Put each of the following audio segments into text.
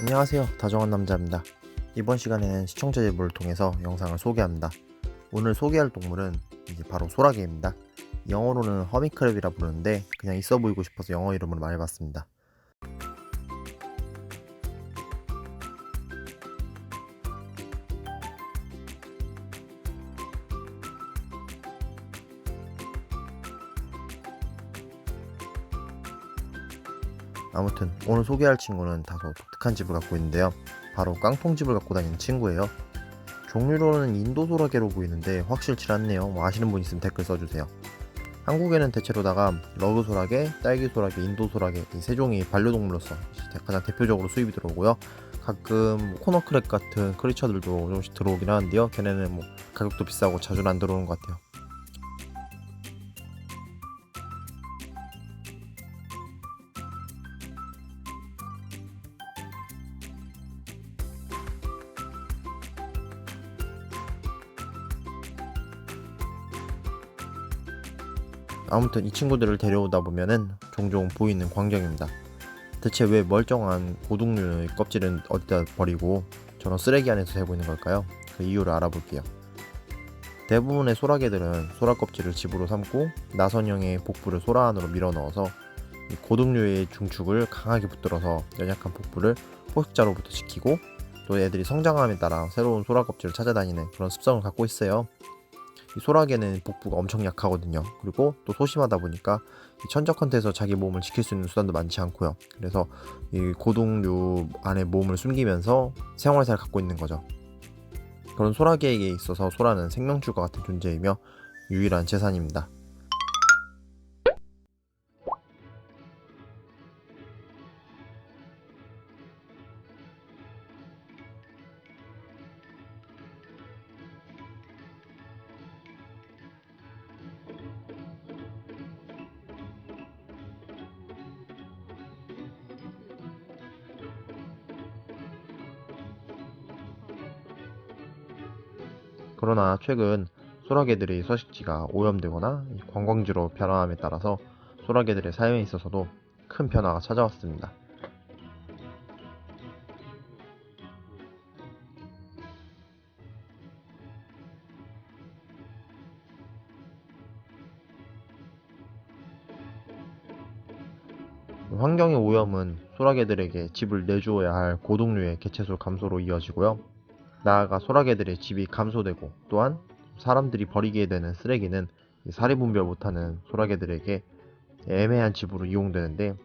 안녕하세요. 다정한 남자입니다. 이번 시간에는 시청자 제보를 통해서 영상을 소개합니다. 오늘 소개할 동물은 이제 바로 소라게입니다. 영어로는 허미크랩이라 부르는데 그냥 있어 보이고 싶어서 영어 이름으로 말해봤습니다. 아무튼 오늘 소개할 친구는 다소 독특한 집을 갖고 있는데요. 바로 깡통집을 갖고 다니는 친구예요. 종류로는 인도 소라게로 보이는데 확실치 않네요. 뭐 아시는 분 있으면 댓글 써주세요. 한국에는 대체로다가 러그 소라게, 딸기 소라게, 인도 소라게 이 세 종이 반려동물로서 가장 대표적으로 수입이 들어오고요. 가끔 코너 크랙 같은 크리처들도 조금씩 들어오긴 하는데요. 걔네는 뭐 가격도 비싸고 자주는 안 들어오는 것 같아요. 아무튼 이 친구들을 데려오다 보면은 종종 보이는 광경입니다. 대체 왜 멀쩡한 고등류의 껍질은 어디다 버리고 저런 쓰레기 안에서 새고 있는 걸까요? 그 이유를 알아볼게요. 대부분의 소라게들은 소라 껍질을 집으로 삼고 나선형의 복부를 소라 안으로 밀어 넣어서 이 고등류의 중축을 강하게 붙들어서 연약한 복부를 포식자로부터 지키고 또 애들이 성장함에 따라 새로운 소라 껍질을 찾아다니는 그런 습성을 갖고 있어요. 이 소라게는 복부가 엄청 약하거든요. 그리고 또 소심하다 보니까 이 천적한테서 자기 몸을 지킬 수 있는 수단도 많지 않고요. 그래서 이 고동류 안에 몸을 숨기면서 생활사를 갖고 있는 거죠. 그런 소라게에게 있어서 소라는 생명줄과 같은 존재이며 유일한 재산입니다. 그러나 최근 소라게들의 서식지가 오염되거나 이 관광지로 변화함에 따라서 소라게들의 삶에 있어서도 큰 변화가 찾아왔습니다. 환경의 오염은 소라게들에게 집을 내주어야 할 고동류의 개체수 감소로 이어지고요. 나아가 소라게들의 집이 감소되고 또한 사람들이 버리게 되는 쓰레기는 이 사리 분별 못하는 소라게들에게 애매한 집으로 이용되는데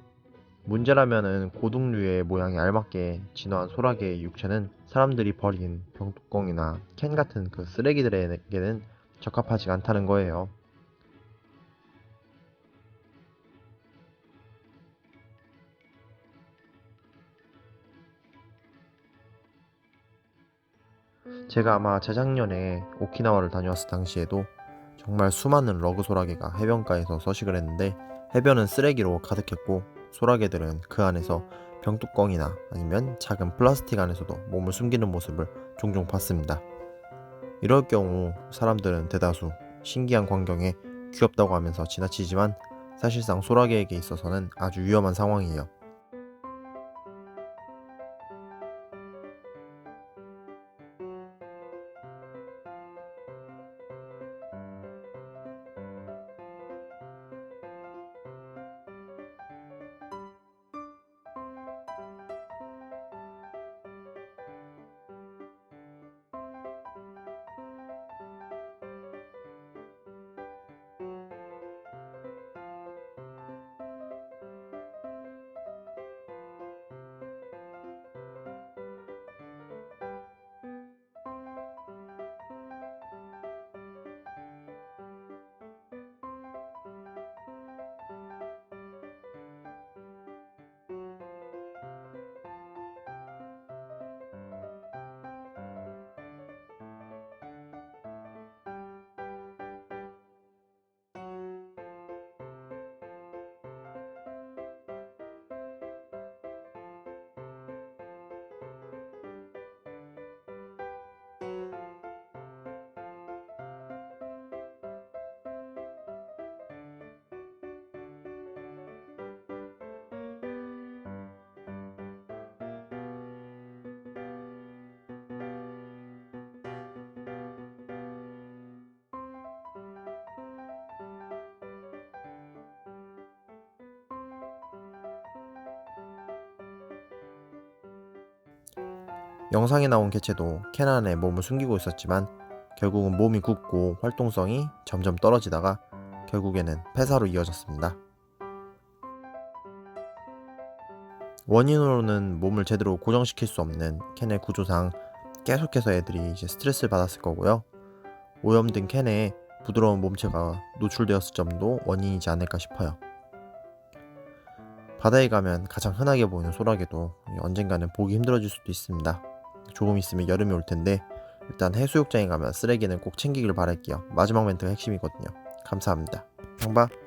문제라면은 고등류의 모양에 알맞게 진화한 소라게의 육체는 사람들이 버린 병뚜껑이나 캔 같은 그 쓰레기들에게는 적합하지 않다는 거예요. 제가 아마 재작년에 오키나와를 다녀왔을 당시에도 정말 수많은 러그 소라게가 해변가에서 서식을 했는데 해변은 쓰레기로 가득했고 소라게들은 그 안에서 병뚜껑이나 아니면 작은 플라스틱 안에서도 몸을 숨기는 모습을 종종 봤습니다. 이럴 경우 사람들은 대다수 신기한 광경에 귀엽다고 하면서 지나치지만 사실상 소라게에게 있어서는 아주 위험한 상황이에요. 영상에 나온 개체도 캔 안에 몸을 숨기고 있었지만 결국은 몸이 굳고 활동성이 점점 떨어지다가 결국에는 폐사로 이어졌습니다. 원인으로는 몸을 제대로 고정시킬 수 없는 캔의 구조상 계속해서 애들이 이제 스트레스를 받았을 거고요. 오염된 캔에 부드러운 몸체가 노출되었을 점도 원인이지 않을까 싶어요. 바다에 가면 가장 흔하게 보이는 소라게도 언젠가는 보기 힘들어질 수도 있습니다. 조금 있으면 여름이 올 텐데 일단 해수욕장에 가면 쓰레기는 꼭 챙기길 바랄게요. 마지막 멘트가 핵심이거든요. 감사합니다. 형바.